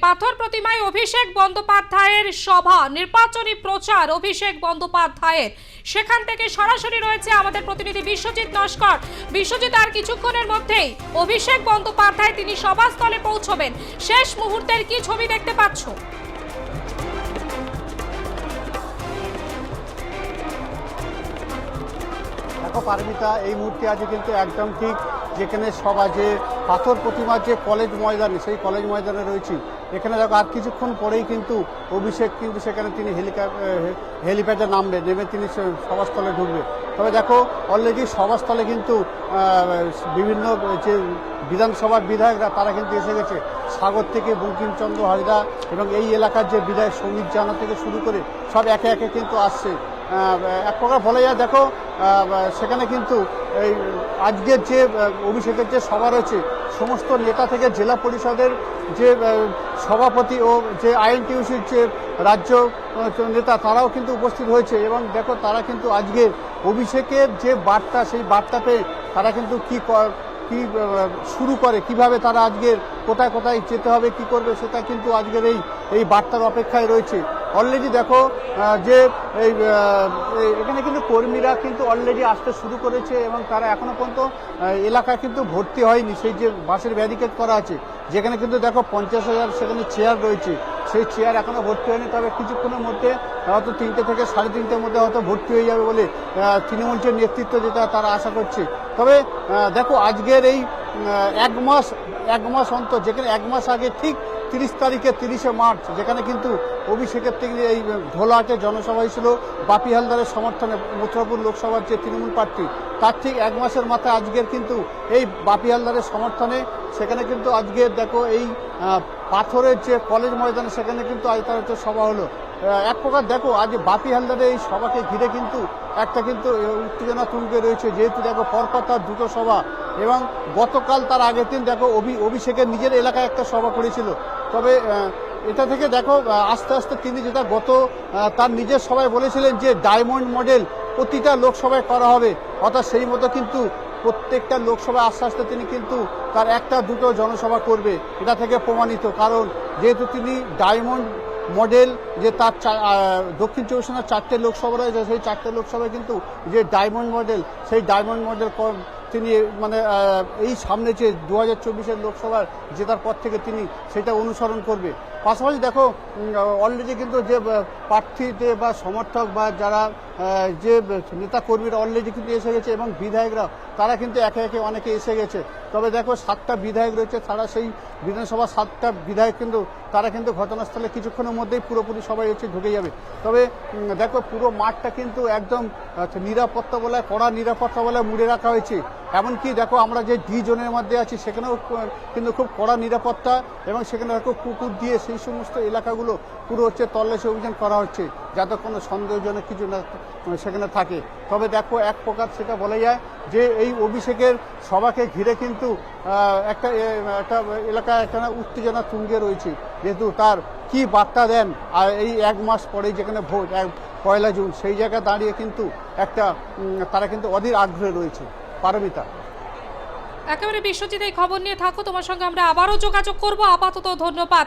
পাথর প্রতিমায় অভিষেক বন্দ্যোপাধ্যায়ের সভা, নির্বাচনী প্রচার, অভিষেক বন্দ্যোপাধ্যায়ের। সেখান থেকে সরাসরি রয়েছে আমাদের প্রতিনিধি বিশ্বজিৎ নস্কর বিশ্বজিৎ, আর কিছুক্ষণের মধ্যেই অভিষেক বন্দ্যোপাধ্যায় তিনি সভাস্থলে পৌঁছবেন। শেষ মুহূর্তের কি ছবি দেখতে পাচ্ছ? দেখো, পারমিতা, এই মুহূর্তে আছে কিন্তু একদম ঠিক যেখানে সভা যে পাথর প্রতিমার যে কলেজ ময়দানে, সেই কলেজ ময়দানে রয়েছি। এখানে দেখো, আর কিছুক্ষণ পরেই কিন্তু অভিষেক কিন্তু সেখানে তিনি হেলিপ্যাডে নামবে, নেমে তিনি সভাস্থলে ঢুকবে। তবে দেখো অলরেডি সভাস্থলে কিন্তু বিভিন্ন যে বিধানসভার বিধায়করা, তারা কিন্তু এসে গেছে। সাগর থেকে বঙ্কিমচন্দ্র হাজরা এবং এই এলাকার যে বিধায়ক সমিত জানা থেকে শুরু করে সব একে একে কিন্তু আসছে। এক প্রকার বলা যায়, দেখো সেখানে কিন্তু এই, আজকের যে অভিষেকের যে সভা রয়েছে, সমস্ত নেতা থেকে জেলা পরিষদের যে সভাপতি ও যে আইএনটিউসির যে রাজ্য নেতা, তারাও কিন্তু উপস্থিত হয়েছে এবং দেখো তারা কিন্তু আজকের অভিষেকের যে বার্তা, সেই বার্তা পেয়ে তারা কিন্তু কি ক- কি শুরু করে, কীভাবে তারা আজকের কোথায় কোথায় যেতে হবে, কি করবে, সেটা কিন্তু আজকের এই এই বার্তার অপেক্ষায় রয়েছে। অলরেডি দেখো যে এই এখানে কিন্তু কর্মীরা কিন্তু অলরেডি আসতে শুরু করেছে এবং তারা এখনও পর্যন্ত আহ, এলাকায় কিন্তু ভর্তি হয়নি। সেই যে বাসের ব্যারিকেড করা আছে যেখানে কিন্তু দেখো পঞ্চাশ হাজার সেখানে চেয়ার রয়েছে। সেই চেয়ার এখনও ভর্তি হয়নি তবে কিছুক্ষণের মধ্যে হয়তো তিনটে থেকে সাড়ে তিনটের মধ্যে হয়তো ভর্তি হয়ে যাবে বলে তৃণমূল যে নেতৃত্ব যেটা তারা আশা করছে। তবে দেখো আজকের এই এক মাস এক মাস অন্তর যেখানে এক মাস আগে ঠিক তিরিশ তারিখে তিরিশে মার্চ, যেখানে কিন্তু অভিষেকের থেকে এই ধোলাহাটে জনসভা হয়েছিল, বাপি হালদারের সমর্থনে মথুরাপুর লোকসভার যে তৃণমূল প্রার্থী, তার ঠিক এক মাসের মাথায় আজকের কিন্তু এই বাপি হালদারের সমর্থনে, সেখানে কিন্তু আজকের দেখো এই পাথরের যে কলেজ ময়দানে সেখানে কিন্তু আজ তার হচ্ছে সভা হলো। এক প্রকার দেখো আজ বাপি হালদারের এই সভাকে ঘিরে কিন্তু একটা কিন্তু উত্তেজনা তুলবে রয়েছে, যেহেতু দেখো পরপর তার দুটো সভা এবং গতকাল তার আগের দিন দেখো অভি, অভিষেকের নিজের এলাকায় একটা সভা করেছিল। তবে এটা থেকে দেখো আস্তে আস্তে তিনি যেটা গত তার নিজের সবাই বলেছিলেন যে ডায়মন্ড মডেল প্রতিটা লোকসভায় করা হবে। অর্থাৎ সেই মতো কিন্তু প্রত্যেকটা লোকসভায় আস্তে আস্তে তিনি কিন্তু তার একটা, দুটো জনসভা করবে। এটা থেকে প্রমাণিত। কারণ যেহেতু তিনি ডায়মন্ড মডেল, যে তার দক্ষিণ চব্বিশ পরগনার চারটে লোকসভা রয়েছে, সেই চারটে লোকসভায় কিন্তু যে ডায়মন্ড মডেল, সেই ডায়মন্ড মডেল তিনি মানে এই সামনে যে দু হাজার চব্বিশের লোকসভার জেতার পর থেকে তিনি সেটা অনুসরণ করবে। পাশাপাশি দেখো অলরেডি কিন্তু যে প্রার্থীতে বা সমর্থক বা যারা যে নেতা কর্মীরা অলরেডি কিন্তু এসে গেছে এবং বিধায়করা, তারা কিন্তু একে একে অনেকে এসে গেছে। তবে দেখো, সাতটা বিধায়ক রয়েছে, তারা সেই বিধানসভা সাতটা বিধায়ক কিন্তু, তারা কিন্তু ঘটনাস্থলে কিছুক্ষণের মধ্যেই পুরোপুরি সবাই হচ্ছে ঢুকে যাবে। তবে দেখো, পুরো মাঠটা কিন্তু একদম নিরাপত্তা বলে কড়া নিরাপত্তা বলে মুড়ে রাখা হয়েছে। এমনকি দেখো আমরা যে ডি জোনের মধ্যে আছি, সেখানেও কিন্তু খুব কড়া নিরাপত্তা এবং সেখানে দেখো কুকুর দিয়ে সেই সমস্ত এলাকাগুলো পুরো হচ্ছে তল্লাশি অভিযান করা হচ্ছে, যাতে কোনো সন্দেহজনক কিছু না সেখানে থাকে। তবে দেখো এক প্রকার সেটা বলা যায় যে এই অভিষেকের সভাকে ঘিরে কিন্তু একটা একটা এলাকায় এখানে উত্তেজনা তুঙ্গে রয়েছে। যেহেতু তার কি বার্তা দেন, আর এই এক মাস পরেই যেখানে ভোট, এক পয়লা জুন, সেই জায়গায় দাঁড়িয়ে কিন্তু একটা তারা কিন্তু অধীর আগ্রহে রয়েছে। পারমিতা। একেবারে বিশ্বজিৎ, এই খবর নিয়ে থাকো, তোমার সঙ্গে আমরা আবারও যোগাযোগ করব। আপাতত ধন্যবাদ।